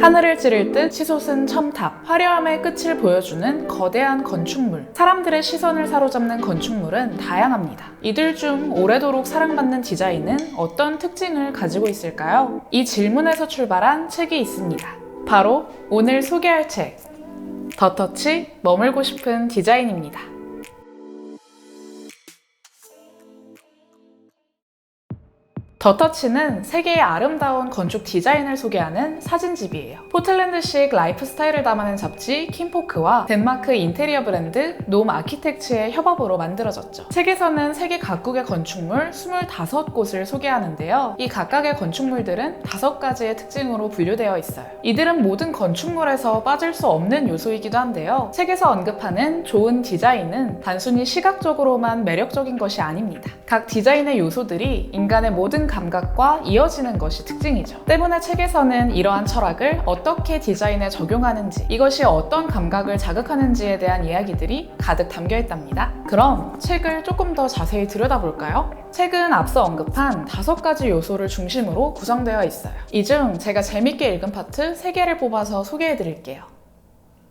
하늘을 찌를 듯 치솟은 첨탑, 화려함의 끝을 보여주는 거대한 건축물. 사람들의 시선을 사로잡는 건축물은 다양합니다. 이들 중 오래도록 사랑받는 디자인은 어떤 특징을 가지고 있을까요? 이 질문에서 출발한 책이 있습니다. 바로 오늘 소개할 책. 더터치 머물고 싶은 디자인입니다. 더터치는 세계의 아름다운 건축 디자인을 소개하는 사진집이에요. 포틀랜드식 라이프 스타일을 담아낸 잡지 킴포크와 덴마크 인테리어 브랜드 놈 아키텍츠의 협업으로 만들어졌죠. 책에서는 세계 각국의 건축물 25곳을 소개하는데요. 이 각각의 건축물들은 다섯 가지의 특징으로 분류되어 있어요. 이들은 모든 건축물에서 빠질 수 없는 요소이기도 한데요. 책에서 언급하는 좋은 디자인은 단순히 시각적으로만 매력적인 것이 아닙니다. 각 디자인의 요소들이 인간의 모든 감각과 이어지는 것이 특징이죠. 때문에 책에서는 이러한 철학을 어떻게 디자인에 적용하는지, 이것이 어떤 감각을 자극하는지에 대한 이야기들이 가득 담겨 있답니다. 그럼 책을 조금 더 자세히 들여다볼까요? 책은 앞서 언급한 다섯 가지 요소를 중심으로 구성되어 있어요. 이 중 제가 재밌게 읽은 파트 3개를 뽑아서 소개해 드릴게요.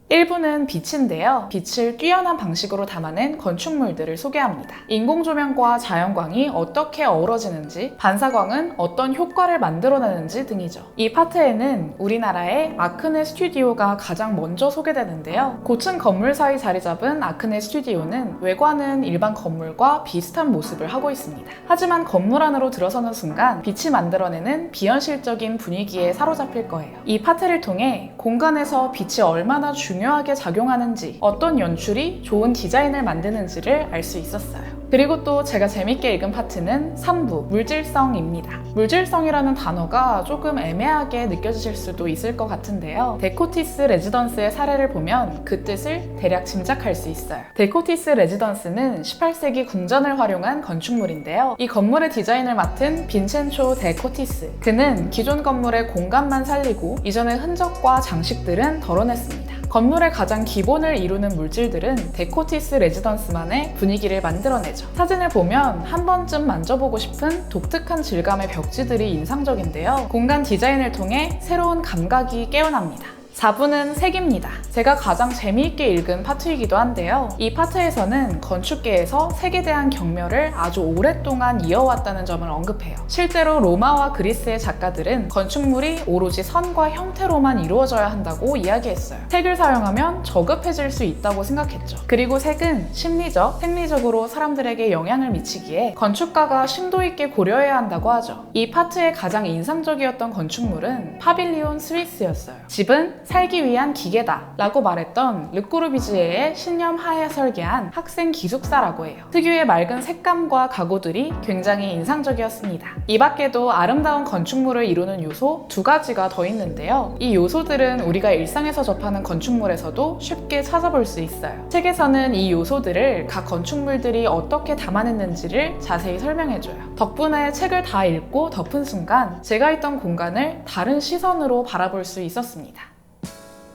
1부는 빛인데요. 빛을 뛰어난 방식으로 담아낸 건축물들을 소개합니다. 인공조명과 자연광이 어떻게 어우러지는지, 반사광은 어떤 효과를 만들어내는지 등이죠. 이 파트에는 우리나라의 아크네 스튜디오가 가장 먼저 소개되는데요. 고층 건물 사이 자리 잡은 아크네 스튜디오는 외관은 일반 건물과 비슷한 모습을 하고 있습니다. 하지만 건물 안으로 들어서는 순간 빛이 만들어내는 비현실적인 분위기에 사로잡힐 거예요. 이 파트를 통해 공간에서 빛이 얼마나 중요 하게 작용하는지 어떤 연출이 좋은 디자인을 만드는지를 알 수 있었어요. 그리고 또 제가 재밌게 읽은 파트는 3부 물질성입니다. 물질성이라는 단어가 조금 애매하게 느껴지실 수도 있을 것 같은데요. 데코티스 레지던스의 사례를 보면 그 뜻을 대략 짐작할 수 있어요. 데코티스 레지던스는 18세기 궁전을 활용한 건축물인데요. 이 건물의 디자인을 맡은 빈첸초 데코티스. 그는 기존 건물의 공간만 살리고 이전의 흔적과 장식들은 덜어냈습니다. 건물의 가장 기본을 이루는 물질들은 데코티스 레지던스만의 분위기를 만들어내죠. 사진을 보면 한 번쯤 만져보고 싶은 독특한 질감의 벽지들이 인상적인데요. 공간 디자인을 통해 새로운 감각이 깨어납니다. 4부는 색입니다. 제가 가장 재미있게 읽은 파트이기도 한데요. 이 파트에서는 건축계에서 색에 대한 경멸을 아주 오랫동안 이어왔다는 점을 언급해요. 실제로 로마와 그리스의 작가들은 건축물이 오로지 선과 형태로만 이루어져야 한다고 이야기했어요. 색을 사용하면 저급해질 수 있다고 생각했죠. 그리고 색은 심리적, 생리적으로 사람들에게 영향을 미치기에 건축가가 심도 있게 고려해야 한다고 하죠. 이 파트의 가장 인상적이었던 건축물은 파빌리온 스위스였어요. 집은 살기 위한 기계다 라고 말했던 르꼬르비지에의 신념 하에 설계한 학생 기숙사라고 해요. 특유의 맑은 색감과 가구들이 굉장히 인상적이었습니다. 이 밖에도 아름다운 건축물을 이루는 요소 두 가지가 더 있는데요. 이 요소들은 우리가 일상에서 접하는 건축물에서도 쉽게 찾아볼 수 있어요. 책에서는 이 요소들을 각 건축물들이 어떻게 담아냈는지를 자세히 설명해줘요. 덕분에 책을 다 읽고 덮은 순간 제가 있던 공간을 다른 시선으로 바라볼 수 있었습니다.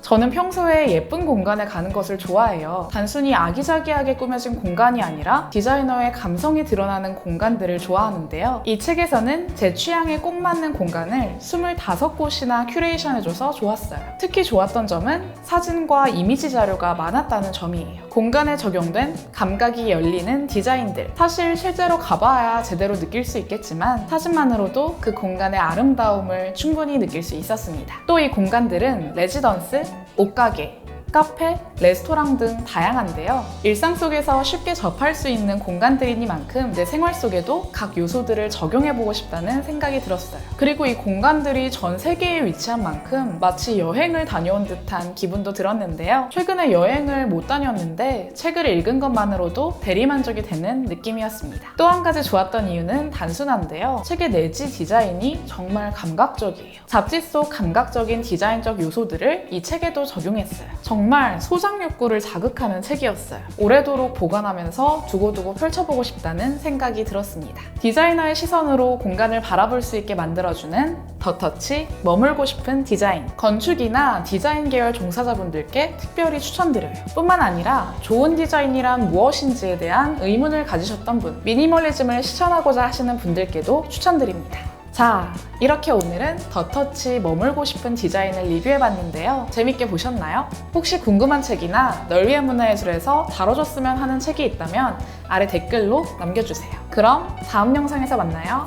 저는 평소에 예쁜 공간에 가는 것을 좋아해요. 단순히 아기자기하게 꾸며진 공간이 아니라 디자이너의 감성이 드러나는 공간들을 좋아하는데요. 이 책에서는 제 취향에 꼭 맞는 공간을 25곳이나 큐레이션해줘서 좋았어요. 특히 좋았던 점은 사진과 이미지 자료가 많았다는 점이에요. 공간에 적용된 감각이 열리는 디자인들. 사실 실제로 가봐야 제대로 느낄 수 있겠지만 사진만으로도 그 공간의 아름다움을 충분히 느낄 수 있었습니다. 또 이 공간들은 레지던스, 옷가게, 카페, 레스토랑 등 다양한데요. 일상 속에서 쉽게 접할 수 있는 공간들이니만큼 내 생활 속에도 각 요소들을 적용해보고 싶다는 생각이 들었어요. 그리고 이 공간들이 전 세계에 위치한 만큼 마치 여행을 다녀온 듯한 기분도 들었는데요. 최근에 여행을 못 다녔는데 책을 읽은 것만으로도 대리만족이 되는 느낌이었습니다. 또 한 가지 좋았던 이유는 단순한데요. 책의 내지 디자인이 정말 감각적이에요. 잡지 속 감각적인 디자인적 요소들을 이 책에도 적용했어요. 정말 소장 욕구를 자극하는 책이었어요. 오래도록 보관하면서 두고두고 펼쳐보고 싶다는 생각이 들었습니다. 디자이너의 시선으로 공간을 바라볼 수 있게 만들어주는 더터치 머물고 싶은 디자인. 건축이나 디자인 계열 종사자분들께 특별히 추천드려요. 뿐만 아니라 좋은 디자인이란 무엇인지에 대한 의문을 가지셨던 분, 미니멀리즘을 실천하고자 하시는 분들께도 추천드립니다. 자, 이렇게 오늘은 더터치 머물고 싶은 디자인을 리뷰해봤는데요. 재밌게 보셨나요? 혹시 궁금한 책이나 널 위한 문화예술에서 다뤄줬으면 하는 책이 있다면 아래 댓글로 남겨주세요. 그럼 다음 영상에서 만나요.